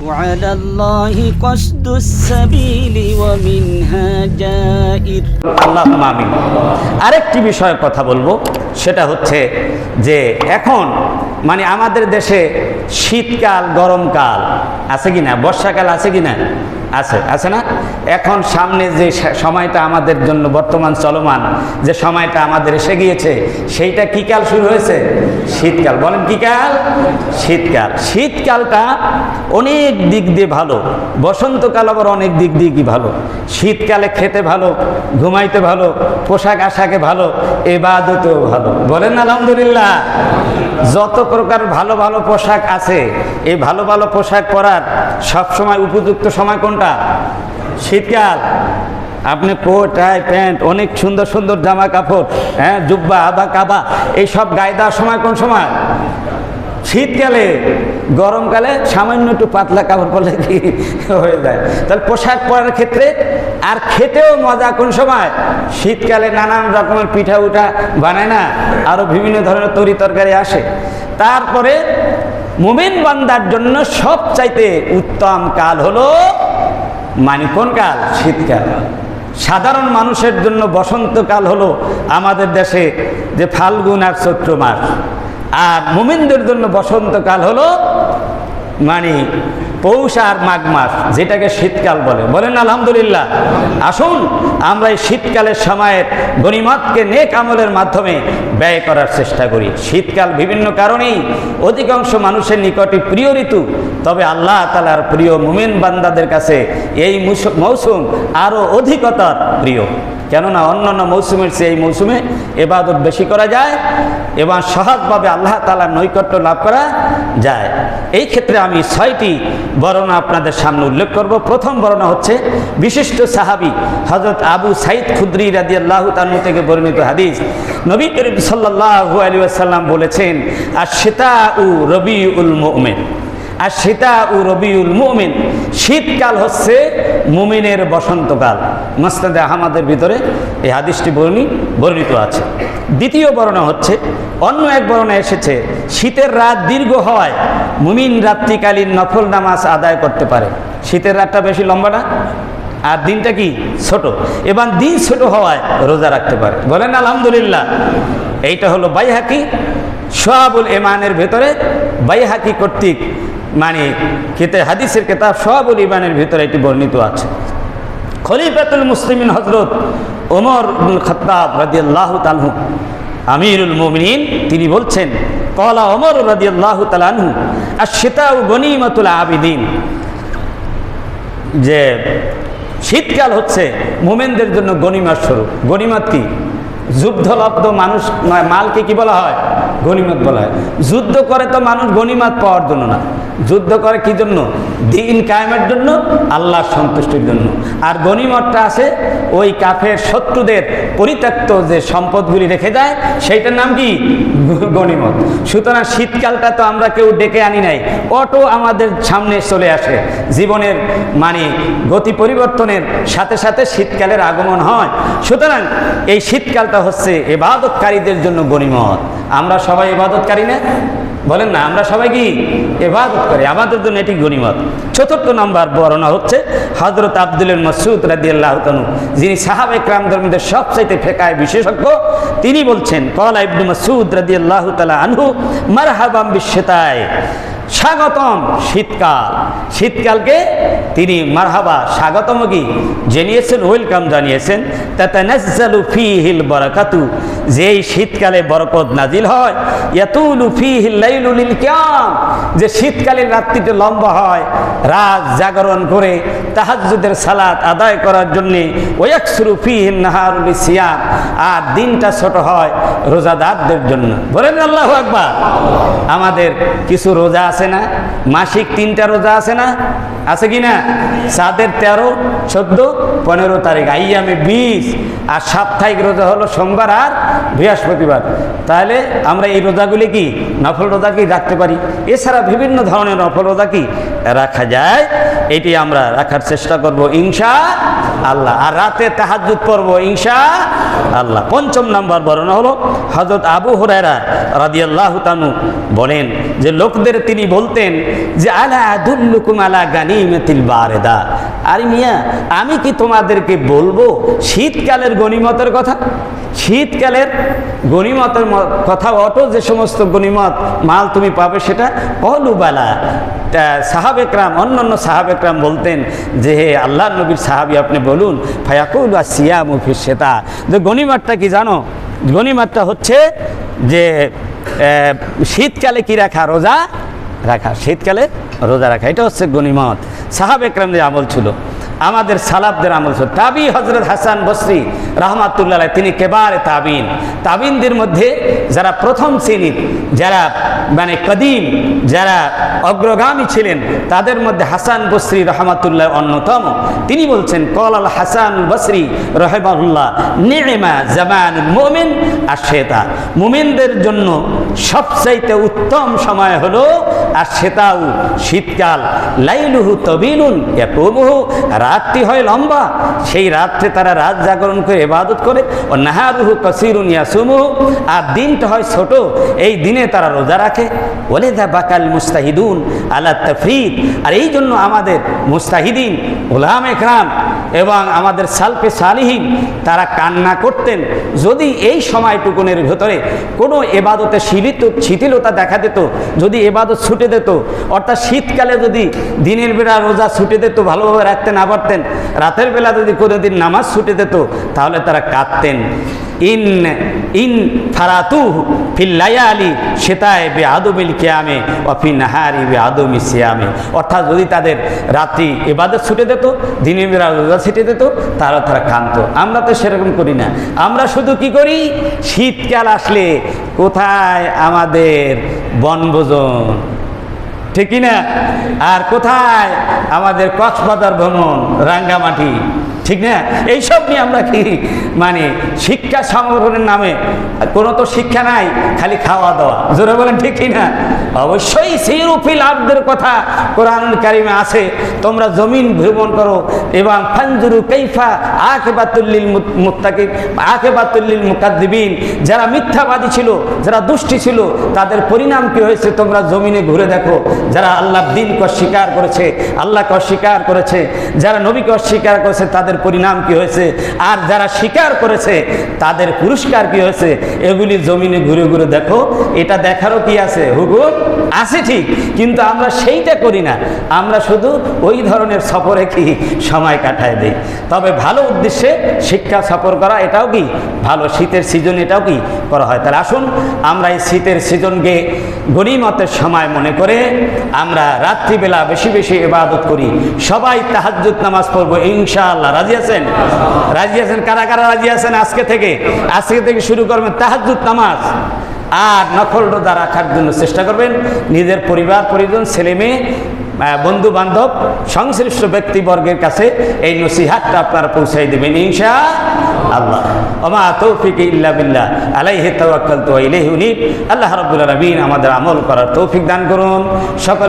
وعلى الله قصد السبيل ومنها جائر আল্লাহ আমিন আরেকটি বিষয়ে কথা বলবো সেটা হচ্ছে যে এখন মানে আমাদের দেশে শীতকাল গরমকাল আছে কি না বর্ষাকাল আছে কি না আছে আছে না এখন সামনে যে সময়টা আমাদের জন্য বর্তমান চলমান, যে সময়টা আমাদের এসে গিয়েছে, সেইটা কি কাল শুরু হয়েছে? শীতকাল। বলেন কি কাল? শীতকাল। শীতকালটা অনেক দিক দিয়ে ভালো। বসন্তকাল আবার অনেক দিক দিয়ে কি ভালো। শীতকালে খেতে ভালো, ঘুমাইতে ভালো, পোশাক আশাকে ভালো, এবাদতেও ভালো। বলেন আলহামদুলিল্লাহ। যত প্রকার ভালো ভালো পোশাক আছে, এই ভালো ভালো পোশাক পরার সব সময় উপযুক্ত সময় কোনটা? শীতকাল। আপনি কোট, টাই, প্যান্ট, অনেক সুন্দর সুন্দর জামা কাপড় হ্যাঁ জুব্বা আবা কাবা, এইসব গায়ে দেওয়ার সময় কোন সময়? শীতকালে গরমকালে সামান্য একটু পাতলা কাপড় পরলে কি হয়ে যায়? তাহলে পোশাক পরার ক্ষেত্রে আর খেতেও মজা কোন সময়? শীতকালে নানান রকমের পিঠা উঠা বানায় না? আরও বিভিন্ন ধরনের তরি তরকারি আসে। তারপরে মুমিন বান্দার জন্য সবচাইতে উত্তম কাল হলো মানে কোন কাল? শীতকাল। সাধারণ মানুষের জন্য বসন্তকাল হলো আমাদের দেশে যে ফাল্গুন আর চৈত্র মাস। আর মুমিনদের জন্য বসন্তকাল হলো মানে পৌষ আর মাঘ মাস, যেটাকে শীতকাল বলে। বলেন, আলহামদুলিল্লাহ। আসুন, আমরা এই শীতকালের সময়ের গণিমতকে নেক আমলের মাধ্যমে ব্যয় করার চেষ্টা করি। শীতকাল বিভিন্ন কারণেই অধিকাংশ মানুষের নিকটে প্রিয় ঋতু। তবে আল্লাহ তালার প্রিয় মুমিন বান্দাদের কাছে এই মৌসুম আরও অধিকতর প্রিয়। কেননা অন্যান্য মৌসুমের চেয়ে এই মৌসুমে এবাদত বেশি করা যায় এবং সহজভাবে আল্লাহ তালার নৈকট্য লাভ করা যায়। এই ক্ষেত্রে আমি ছয়টি বর্ণনা আপনাদের সামনে উল্লেখ করব। প্রথম বর্ণনা হচ্ছে বিশিষ্ট সাহাবি হজরত আবু সাইদ খুদ্রি রাদি আল্লাহ তানু থেকে বর্ণিত হাদিস। নবী করিম সাল্লাহ আলী আসাল্লাম বলেছেন আর সীতা উ রবি উল মোমেন। আর সীতা ও রবিউল মুমিন। শীতকাল হচ্ছে মুমিনের বসন্তকাল। মসনাদে আহমাদের ভিতরে এই হাদিসটি বর্ণি বর্ণিত আছে। দ্বিতীয় বর্ণনা হচ্ছে, অন্য এক বর্ণনা এসেছে, শীতের রাত দীর্ঘ হওয়ায় মুমিন রাত্রিকালীন নফল নামাজ আদায় করতে পারে। শীতের রাতটা বেশি লম্বা না? আর দিনটা কি? ছোট। এবং দিন ছোট হওয়ায় রোজা রাখতে পারে। বলেন, আলহামদুলিল্লাহ। এইটা হলো বাইহাকি। সোহাবুল এমানের ভেতরে বাইহাকি কর্তৃক মানে খেতে হাদিসের কেতাব সোহাবুল ইমানের ভেতরে এটি বর্ণিত আছে। খলিফাতুল মুসলিমিন হজরত ওমর খত্তাব রাদিয়াল্লাহু তালহু আমিরুল মুমিনিন, তিনি বলছেন কলা ওমর রাদিয়াল্লাহু তালানহু আর সেটাও গনিমাতুল আবিদিন। যে শীতকাল হচ্ছে মোমেনদের জন্য গণিমাত স্বরূপ। গণিমাত কি? যুদ্ধলব্ধ মানুষ নয় মালকে কি বলা হয়? গণিমত বলা হয়। যুদ্ধ করে তো মানুষ গণিমাত পাওয়ার জন্য না। যুদ্ধ করে কি জন্য? দিন কায়েমের জন্য, আল্লাহর সন্তুষ্টির জন্য। আর গণিমতটা আছে, ওই কাফের শত্রুদের পরিত্যক্ত যে সম্পদগুলি রেখে যায়, সেইটার নাম কি? গণিমত। সুতরাং শীতকালটা তো আমরা কেউ ডেকে আনি নাই। অটো আমাদের সামনে চলে আসে। জীবনের মানে গতি পরিবর্তনের সাথে সাথে শীতকালের আগমন হয়। সুতরাং এই শীতকালটা হচ্ছে এবাদতকারীদের জন্য গণিমত। আমরা সবাই ইবাদতকারী না? বলেন না, আমরা সবাই কি এবাদত করি আমাদের জন্য এটি গণিমত। চতুর্থ নম্বর বর্ণনা হচ্ছে হজরত আব্দুল মসুদ রাদি আল্লাহ তানু যিনি সাহাব একরামদের মধ্যে সবচাইতে ফেকায় বিশেষজ্ঞ, তিনি বলছেন কলা ইবনু মসুদ রাদি আল্লাহ তালা আনহু, মারহাবাম বিশ্বতায় স্বাগতম শীতকাল। শীতকালকে তিনি মারহাবা স্বাগতম কি জানিয়েছেন ওয়েলকাম জানিয়েছেন। তাতানাজ্জালু ফিহিল বারাকাতু যে এই শীতকালে বরকত নাজিল হয়, ইয়াতুলু ফিহিল লাইলু লিল কিয়াম, যে শীতকালে রাত্রিটা লম্বা হয়, রাত জাগরণ করে তাহাজ্জুদের সালাত আদায় করার জন্য, ওয়াকসুরু ফিহিন নাহারুল সিয়াম আর দিনটা ছোট হয় রোজাদারদের জন্য। বলেন আল্লাহু আকবার। আমাদের কিছু রোজা আছে না? মাসিক তিনটা রোজা আছে না? আছে কি না? সাদের তেরো, চোদ্দ, পনেরো তারিখ। আইয়ামে বিশ। আর সাপ্তাহিক রোজা হলো সোমবার আর বৃহস্পতিবার। তাহলে আমরা এই রোজাগুলি কি? নফল রোজা কি? রাখতে পারি। এছাড়া বিভিন্ন ধরনের নফল রোজা কি? রাখা যায়, এটি আমরা রাখার চেষ্টা করব ইংসা আল্লাহ। আর রাতে তাহাজুদ পড়ব ইংসা আল্লাহ। পঞ্চম নাম্বার বর্ণনা হলো হজরত আবু হুরায়রা রাদিয়াল্লাহু তানু বলেন যে, লোকদের তিনি বলতেন যে, আলা আদুল্লুকুম আলা গানিমাতিল বারেদা। আরে মিয়া, আমি কি তোমাদেরকে বলব, শীতকালের গনিমতের কথা? শীতকালের গনিমতের ম- কথা অটো যে সমস্ত গনিমত, মাল তুমি পাবে সেটা? অলুবালা সাহাবেকরাম অন্য অন্য সাহাবেকরাম বলতেন যে, হে আল্লাহ নবীর সাহাবি, আপনি বলুন, ফায়াকুল বা সিয়া মুফির সেতা। যে গণিমারটা কি জানো? গণিমারটা হচ্ছে যে শীতকালে কি রাখা? রোজা রাখা। শীতকালে রোজা রাখা। এটা হচ্ছে গণিমত। সাহাব একরামদের আমল ছিল। আমাদের সালাবদের আমল ছিল তাবি হজরত হাসান বসরি রহমাতুল্লাহ তিনি কেবারে তাবিন। তাবিনদের মধ্যে যারা প্রথম শ্রেণির যারা মানে কদিম, যারা অগ্রগামী ছিলেন, তাদের মধ্যে হাসান বসরি রহমাতুল্লাহ অন্যতম। তিনি বলছেন, কল আল হাসান বসরি রহমাউল্লাহ নেমা জামান মোমেন আর শ্বেতা মোমেনদের জন্য সবচাইতে উত্তম সময় হলো আর শ্বেতাউ শীতকাল। লাইলুহু তবিনুন ইয়াকুমুহু রাতটি হয় লম্বা। সেই রাত্রে তারা রাত জাগরণ করে এবাদত করে। ও নাহারুহু কসিরুন ইয়াসুমুহু আর দিনটা হয় ছোট। এই দিনে তারা রোজা রাখে। ওলেদা বাকাল মুস্তাহিদুন আলা তফরিদ। আর এই জন্য আমাদের মুস্তাহিদিন ওলাম একরাম এবং আমাদের সালফে সালিহীন তারা কান্না করতেন। যদি এই সময়টুকুনের ভেতরে কোনো এবাদতে শিলিত, শিথিলতা দেখা দিত, যদি এবাদত ছুটে দিত, অর্থাৎ শীতকালে যদি দিনের বেলা রোজা ছুটে দিত, ভালোভাবে রাখতে না পারতেন রাতের বেলা যদি কোনো দিন নামাজ ছুটে দিত তাহলে তারা কাঁদতেন। ইন ইন ফারাতু ফিল্লায়ালি সেতায় বে আদমিল কেয়ামে অফি নাহারি বে আদমি সিয়ামে। অর্থাৎ যদি তাদের রাত্রি এবাদত ছুটে দিত দিনের বেলা রোজা ছিটে দিত তারা তারা কান্ত আমরা তো সেরকম করি না। আমরা শুধু কি করি? শীতকাল আসলে কোথায় আমাদের বনভোজন? ঠিকই না? আর কোথায়? আমাদের কক্সবাজার ভ্রমণ রাঙ্গামাটি। ঠিক না? এইসব নিয়ে আমরা কি মানে শিক্ষা সংগ্রহের নামে কোনো তো শিক্ষা নাই, খালি খাওয়া দাওয়া। জোরে বলেন ঠিক না? অবশ্যই সিরুফিল আব্দের কথা কোরআন কারিমে আছে, তোমরা জমিন ভ্রমণ করো, এবং ফানজুরু কৈফা আখে বাতুল্লিল মুত্তাকি আখে বাতুল্লিল মুকাদ্দিবিন। যারা মিথ্যাবাদী ছিল, যারা দুষ্টি ছিল, তাদের পরিণাম কি হয়েছে তোমরা জমিনে ঘুরে দেখো। যারা আল্লাহ দিনকে অস্বীকার করেছে, আল্লাহকে অস্বীকার করেছে, যারা নবীকে অস্বীকার করেছে, তাদের পরিণাম কি হয়েছে? আর যারা স্বীকার করেছে, তাদের পুরস্কার কি হয়েছে? এগুলি জমিনে ঘুরে ঘুরে দেখো। এটা দেখারও কি আছে? হুকুম আছে ঠিক, কিন্তু আমরা সেইটা করি না। আমরা শুধু ওই ধরনের সফরে কি সময় কাটায় দিই। তবে ভালো উদ্দেশ্যে শিক্ষা সফর করা, এটাও কি? ভালো শীতের সিজন এটাও কি করা হয়? তাহলে আসুন, আমরা এই শীতের সিজনকে গরিমতের সময় মনে করে আমরা রাত্রিবেলা বেশি বেশি ইবাদত করি। সবাই তাহাজ্জুদ নামাজ পড়ব, ইনশাআল্লাহ। রাজি আছেন? রাজি আছেন? কারা কারা রাজি আছেন আজকে থেকে? আজকে থেকে শুরু করবেন তাহাজ্জুদ নামাজ। আর নকল রোজা রাখার জন্য চেষ্টা করবেন। নিজের পরিবার, পরিজন, ছেলে মেয়ে বন্ধু বান্ধব সংশ্লিষ্ট ব্যক্তিবর্গের কাছে এই নসিহাতটা আপনারা পৌঁছাই দেবেন ইনশা আল্লাহ ওমা তৌফিক ইল্লা বিল্লাহ। আলাইহি তাওয়াক্কালতু ওয়া ইলাইহি উনীব। আল্লাহ রাব্বুল আলামিন আমাদের আমল করার তৌফিক দান করুন। সকল